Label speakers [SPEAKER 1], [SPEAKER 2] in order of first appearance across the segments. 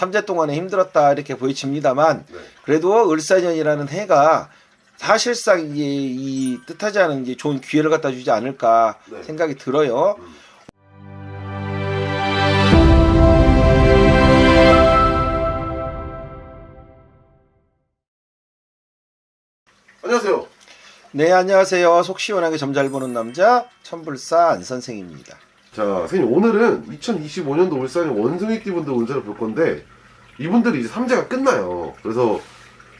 [SPEAKER 1] 삼재 동안에 힘들었다 이렇게 보여집니다만
[SPEAKER 2] 네.
[SPEAKER 1] 그래도 을사년이라는 해가 사실상 이게 이 뜻하지 않은 이제 좋은 기회를 갖다 주지 않을까
[SPEAKER 2] 네.
[SPEAKER 1] 생각이 들어요.
[SPEAKER 2] 음. 안녕하세요.
[SPEAKER 1] 네 안녕하세요. 속 시원하게 점잘 보는 남자 천불사 안 선생입니다.
[SPEAKER 2] 자, 선생님 오늘은 2025년도 울산의 원숭이 띠분들 운세를 볼 건데 이분들이 이제 삼재가 끝나요. 그래서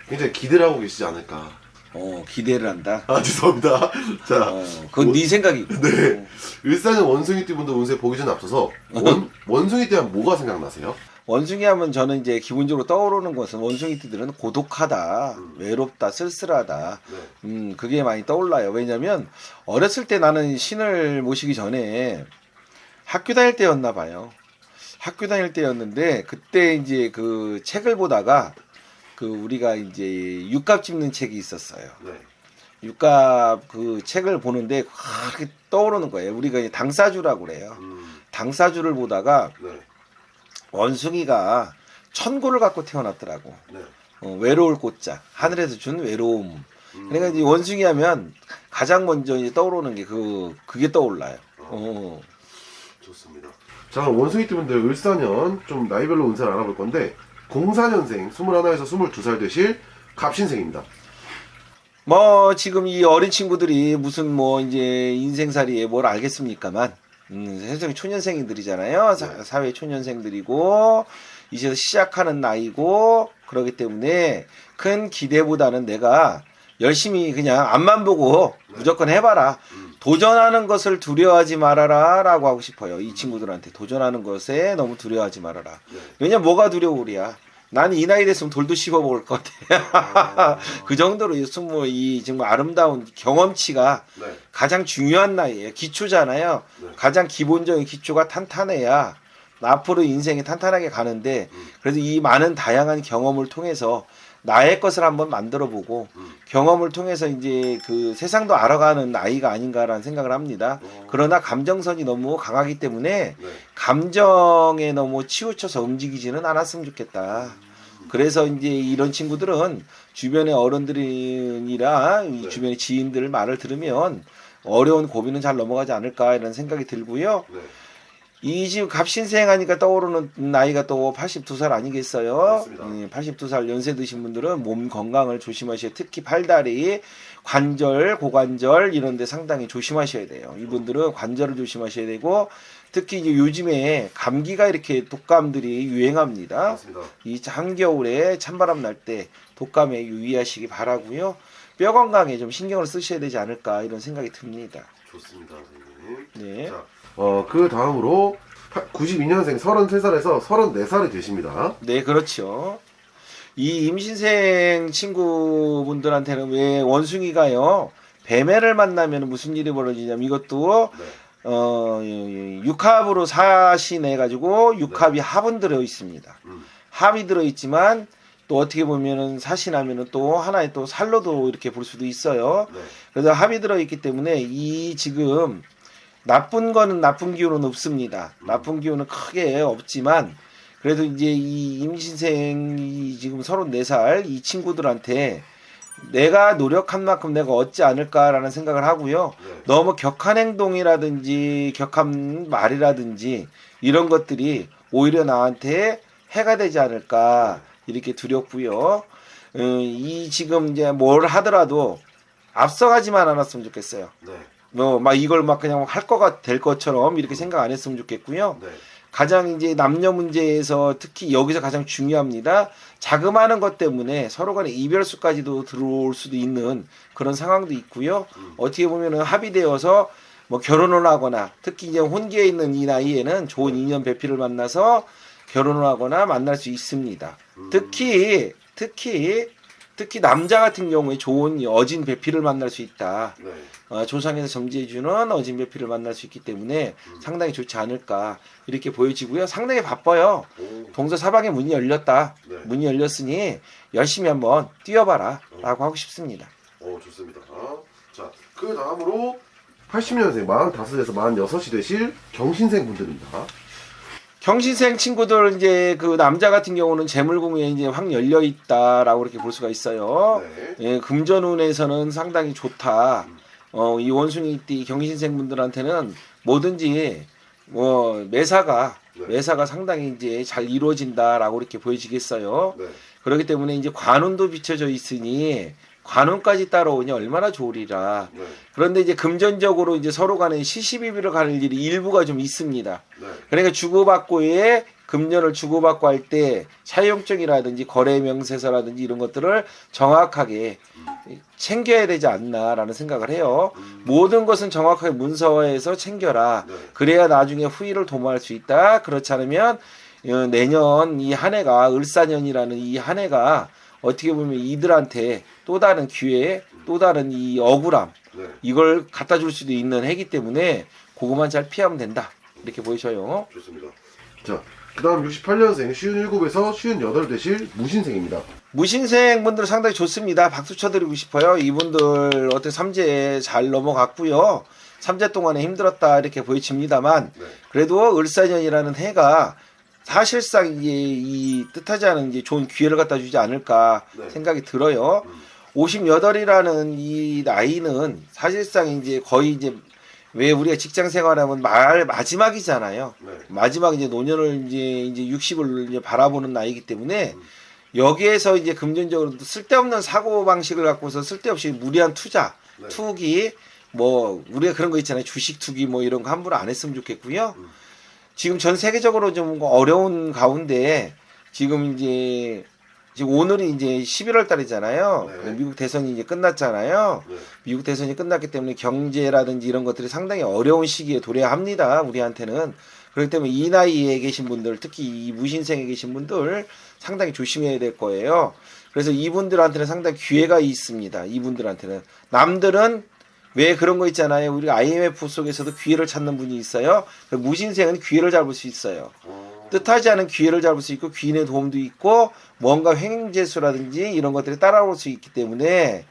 [SPEAKER 2] 굉장히 기대를 하고 계시지 않을까.
[SPEAKER 1] 어 기대를 한다.
[SPEAKER 2] 아 죄송합니다. 자,
[SPEAKER 1] 어, 그건 네 생각이고.
[SPEAKER 2] 네. 울산의 원숭이 띠분들 운세 보기 전에 앞서서 원, 원숭이 띠 하면 뭐가 생각나세요?
[SPEAKER 1] 원숭이 하면 저는 이제 기본적으로 떠오르는 것은 원숭이 띠들은 고독하다, 외롭다, 쓸쓸하다.
[SPEAKER 2] 네.
[SPEAKER 1] 음, 그게 많이 떠올라요. 왜냐면 어렸을 때 나는 신을 모시기 전에 학교 다닐 때였나 봐요. 학교 다닐 때였는데 그때 이제 그 책을 보다가 그 우리가 이제 육갑 짚는 책이 있었어요.
[SPEAKER 2] 네.
[SPEAKER 1] 육갑 그 책을 보는데 그렇게 떠오르는 거예요. 우리가 이제 당사주라고 그래요.
[SPEAKER 2] 음,
[SPEAKER 1] 당사주를 보다가
[SPEAKER 2] 네.
[SPEAKER 1] 원숭이가 천고를 갖고 태어났더라고.
[SPEAKER 2] 네.
[SPEAKER 1] 어, 외로울 꽃자 하늘에서 준 외로움.
[SPEAKER 2] 음,
[SPEAKER 1] 그러니까 이제 원숭이 하면 가장 먼저 이제 떠오르는 게 그 그게 떠올라요. 어.
[SPEAKER 2] 좋습니다. 자, 원숭이 띠분들 을사년 좀 나이별로 운세를 알아볼 건데 04년생 21에서 22살 되실 갑신생입니다.
[SPEAKER 1] 뭐 지금 이 어린 친구들이 무슨 뭐 이제 인생살이에 뭘 알겠습니까만 음, 세상에 초년생들이잖아요. 사, 사회 초년생들이고 이제 시작하는 나이고 그러기 때문에 큰 기대보다는 내가 열심히 그냥 앞만 보고 무조건 해봐라.
[SPEAKER 2] 음.
[SPEAKER 1] 도전하는 것을 두려워하지 말아라 라고 하고 싶어요. 이 친구들한테 도전하는 것에 너무 두려워하지 말아라.
[SPEAKER 2] 네.
[SPEAKER 1] 왜냐 뭐가 두려우랴. 나는 이 나이 됐으면 돌도 씹어 먹을 것 같아. 그 정도로 이 스무 이 정말 아름다운 경험치가
[SPEAKER 2] 네.
[SPEAKER 1] 가장 중요한 나이에요. 기초잖아요.
[SPEAKER 2] 네.
[SPEAKER 1] 가장 기본적인 기초가 탄탄해야 앞으로 인생이 탄탄하게 가는데
[SPEAKER 2] 음.
[SPEAKER 1] 그래서 이 많은 다양한 경험을 통해서 나의 것을 한번 만들어 보고
[SPEAKER 2] 음.
[SPEAKER 1] 경험을 통해서 이제 그 세상도 알아가는 나이가 아닌가라는 생각을 합니다.
[SPEAKER 2] 어,
[SPEAKER 1] 그러나 감정선이 너무 강하기 때문에
[SPEAKER 2] 네.
[SPEAKER 1] 감정에 너무 치우쳐서 움직이지는 않았으면 좋겠다. 그래서 이제 이런 친구들은 주변의 어른들이나 이
[SPEAKER 2] 네.
[SPEAKER 1] 주변의 지인들 말을 들으면 어려운 고비는 잘 넘어가지 않을까 이런 생각이 들고요.
[SPEAKER 2] 네.
[SPEAKER 1] 이 지금 갑신생 하니까 떠오르는 나이가 또 82살 아니겠어요?
[SPEAKER 2] 맞습니다.
[SPEAKER 1] 82살 연세 드신 분들은 몸 건강을 조심하셔야 특히 팔다리, 관절, 고관절 이런 데 상당히 조심하셔야 돼요. 이분들은 관절을 조심하셔야 되고 특히 이제 요즘에 감기가 이렇게 독감들이 유행합니다.
[SPEAKER 2] 맞습니다.
[SPEAKER 1] 이 한겨울에 찬바람 날 때 독감에 유의하시기 바라고요. 뼈 건강에 좀 신경을 쓰셔야 되지 않을까 이런 생각이 듭니다.
[SPEAKER 2] 좋습니다, 선생님.
[SPEAKER 1] 네.
[SPEAKER 2] 자, 어, 그 다음으로 92년생 33살에서 34살이 되십니다.
[SPEAKER 1] 네, 그렇죠. 이 임신생 친구분들한테는 왜 원숭이가요, 뱀애를 만나면 무슨 일이 벌어지냐면 이것도,
[SPEAKER 2] 네.
[SPEAKER 1] 어, 육합으로 사신해 가지고 육합이 합은 들어 있습니다.
[SPEAKER 2] 음.
[SPEAKER 1] 합이 들어 있지만 또 어떻게 보면은 사신하면은 또 하나의 또 살로도 이렇게 볼 수도 있어요.
[SPEAKER 2] 네.
[SPEAKER 1] 그래서 합이 들어 있기 때문에 이 지금 나쁜 거는 나쁜 기운은 없습니다. 나쁜 기운은 크게 없지만 그래도 이제 이 임신생이 지금 34살 이 친구들한테 내가 노력한 만큼 내가 얻지 않을까라는 생각을 하고요.
[SPEAKER 2] 네.
[SPEAKER 1] 너무 격한 행동이라든지 격한 말이라든지 이런 것들이 오히려 나한테 해가 되지 않을까 이렇게 두렵고요. 음, 이 지금 이제 뭘 하더라도 앞서가지만 않았으면 좋겠어요.
[SPEAKER 2] 네.
[SPEAKER 1] 뭐막 이걸 막 그냥 할 거가 될 것처럼 이렇게 생각 안 했으면 좋겠고요.
[SPEAKER 2] 네.
[SPEAKER 1] 가장 이제 남녀 문제에서 특히 여기서 가장 중요합니다. 자금하는 것 때문에 서로 간에 이별수까지도 들어올 수도 있는 그런 상황도 있고요.
[SPEAKER 2] 음.
[SPEAKER 1] 어떻게 보면은 합의되어서 뭐 결혼을 하거나 특히 이제 혼기에 있는 이 나이에는 좋은 인연 배필을 만나서 결혼을 하거나 만날 수 있습니다.
[SPEAKER 2] 음.
[SPEAKER 1] 특히 특히 특히 남자 같은 경우에 좋은 이 어진 배필을 만날 수 있다.
[SPEAKER 2] 네.
[SPEAKER 1] 어, 조상에서 점지해주는 어진 배필을 만날 수 있기 때문에
[SPEAKER 2] 음.
[SPEAKER 1] 상당히 좋지 않을까 이렇게 보여지고요. 상당히 바빠요.
[SPEAKER 2] 오.
[SPEAKER 1] 동서 사방에 문이 열렸다.
[SPEAKER 2] 네.
[SPEAKER 1] 문이 열렸으니 열심히 한번 뛰어봐라라고 하고 싶습니다.
[SPEAKER 2] 어, 좋습니다. 자, 그 다음으로 80년생 45에서 46이 되실 경신생 분들입니다.
[SPEAKER 1] 경신생 친구들 이제 그 남자 같은 경우는 재물궁에 이제 확 열려 있다라고 이렇게 볼 수가 있어요.
[SPEAKER 2] 네.
[SPEAKER 1] 예, 금전운에서는 상당히 좋다. 어, 이 원숭이 띠 경신생 분들한테는 뭐든지 뭐 매사가
[SPEAKER 2] 네.
[SPEAKER 1] 매사가 상당히 이제 잘 이루어진다라고 이렇게 보여지겠어요.
[SPEAKER 2] 네.
[SPEAKER 1] 그렇기 때문에 이제 관운도 비춰져 있으니 관운까지 따라오니 얼마나 좋으리라.
[SPEAKER 2] 네.
[SPEAKER 1] 그런데 이제 금전적으로 이제 서로 간에 시시비비를 가릴 일이 일부가 좀 있습니다.
[SPEAKER 2] 네.
[SPEAKER 1] 그러니까 주고받고에 금전을 주고받고 할 때 차용증이라든지 거래 명세서라든지 이런 것들을 정확하게 챙겨야 되지 않나라는 생각을 해요.
[SPEAKER 2] 음.
[SPEAKER 1] 모든 것은 정확하게 문서화해서 챙겨라.
[SPEAKER 2] 네.
[SPEAKER 1] 그래야 나중에 후일을 도모할 수 있다. 그렇지 않으면 어, 내년 이 한 해가 을사년이라는 이 한 해가 어떻게 보면 이들한테 또 다른 기회, 또 다른 이 억울함
[SPEAKER 2] 네.
[SPEAKER 1] 이걸 갖다 줄 수도 있는 해기 때문에 그것만 잘 피하면 된다. 이렇게 보이셔요.
[SPEAKER 2] 좋습니다. 자, 그 다음 68년생 쉬운 7에서 쉬운 8 되실 무신생입니다.
[SPEAKER 1] 무신생 분들 상당히 좋습니다. 박수 쳐드리고 싶어요. 이분들 어떻게 삼재 잘 넘어갔고요. 삼재 동안에 힘들었다 이렇게 보여집니다만
[SPEAKER 2] 네.
[SPEAKER 1] 그래도 을사년이라는 해가 사실상 이제 이 뜻하지 않은 이제 좋은 기회를 갖다 주지 않을까
[SPEAKER 2] 네.
[SPEAKER 1] 생각이 들어요.
[SPEAKER 2] 음.
[SPEAKER 1] 58이라는 이 나이는 사실상 이제 거의 이제 왜 우리가 직장 생활하면 말 마지막이잖아요.
[SPEAKER 2] 네.
[SPEAKER 1] 마지막 이제 노년을 이제 이제 60을 이제 바라보는 나이기 때문에 여기에서 이제 금전적으로 쓸데없는 사고 방식을 갖고서 쓸데없이 무리한 투자,
[SPEAKER 2] 네.
[SPEAKER 1] 투기 뭐 우리가 그런 거 있잖아요. 주식 투기 뭐 이런 거 함부로 안 했으면 좋겠고요.
[SPEAKER 2] 음.
[SPEAKER 1] 지금 전 세계적으로 좀 어려운 가운데 지금 이제 지금 오늘이 이제 11월 달이잖아요.
[SPEAKER 2] 네.
[SPEAKER 1] 미국 대선이 이제 끝났잖아요.
[SPEAKER 2] 네.
[SPEAKER 1] 미국 대선이 끝났기 때문에 경제라든지 이런 것들이 상당히 어려운 시기에 도래야 합니다. 우리한테는. 그렇기 때문에 이 나이에 계신 분들, 특히 이 무신생에 계신 분들 상당히 조심해야 될 거예요. 그래서 이분들한테는 상당히 기회가 있습니다. 이분들한테는. 남들은 왜 그런 거 있잖아요. 우리가 IMF 속에서도 기회를 찾는 분이 있어요. 그 무신생은 기회를 잡을 수 있어요.
[SPEAKER 2] 어,
[SPEAKER 1] 뜻하지 않은 기회를 잡을 수 있고 귀인의 도움도 있고 뭔가 횡재수라든지 이런 것들이 따라올 수 있기 때문에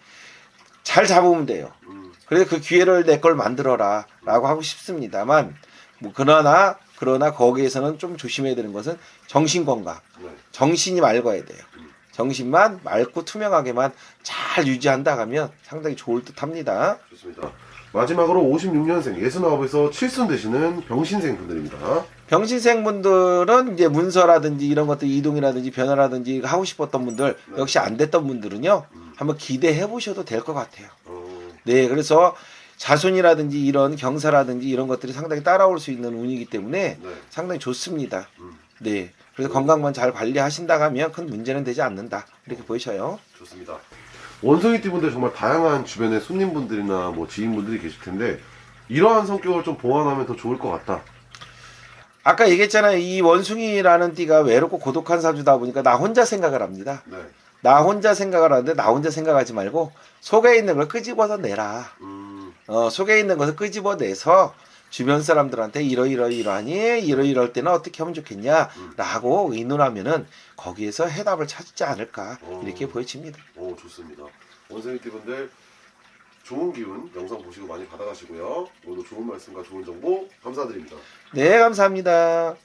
[SPEAKER 1] 잘 잡으면 돼요.
[SPEAKER 2] 음.
[SPEAKER 1] 그래서 그 기회를 내 걸 만들어라 라고 하고 싶습니다만 뭐 그러나 그러나 거기에서는 좀 조심해야 되는 것은 정신 건강
[SPEAKER 2] 네.
[SPEAKER 1] 정신이 맑아야 돼요 정신만 맑고 투명하게만 잘 유지한다 하면 상당히 좋을 듯 합니다
[SPEAKER 2] 좋습니다. 마지막으로 56년생 69에서 7순 되시는 병신생 분들입니다.
[SPEAKER 1] 병신생 분들은 이제 문서라든지 이런 것들 이동이라든지 변화라든지 하고 싶었던 분들
[SPEAKER 2] 네.
[SPEAKER 1] 역시 안 됐던 분들은요
[SPEAKER 2] 음.
[SPEAKER 1] 한번 기대해 보셔도 될 것 같아요
[SPEAKER 2] 어,
[SPEAKER 1] 네, 그래서 자손이라든지 이런 경사라든지 이런 것들이 상당히 따라올 수 있는 운이기 때문에
[SPEAKER 2] 네.
[SPEAKER 1] 상당히 좋습니다.
[SPEAKER 2] 음.
[SPEAKER 1] 네. 그래서 건강만 잘 관리하신다 하면 큰 문제는 되지 않는다. 이렇게 보이셔요.
[SPEAKER 2] 좋습니다. 원숭이띠 분들 정말 다양한 주변의 손님분들이나 뭐 지인분들이 계실 텐데 이러한 성격을 좀 보완하면 더 좋을 것 같다.
[SPEAKER 1] 아까 얘기했잖아요. 이 원숭이라는 띠가 외롭고 고독한 사주다 보니까 나 혼자 생각을 합니다.
[SPEAKER 2] 네.
[SPEAKER 1] 나 혼자 생각을 하는데 나 혼자 생각하지 말고 속에 있는 걸 끄집어서 내라.
[SPEAKER 2] 음,
[SPEAKER 1] 어, 속에 있는 것을 끄집어내서 주변 사람들한테 이러이러 이러하니 이러이럴 때는 어떻게 하면 좋겠냐라고 의논하면은 거기에서 해답을 찾지 않을까
[SPEAKER 2] 어.
[SPEAKER 1] 이렇게 보여집니다.
[SPEAKER 2] 오 좋습니다. 원숭이띠 분들 좋은 기운 영상 보시고 많이 받아가시고요. 오늘도 좋은 말씀과 좋은 정보 감사드립니다.
[SPEAKER 1] 네, 감사합니다.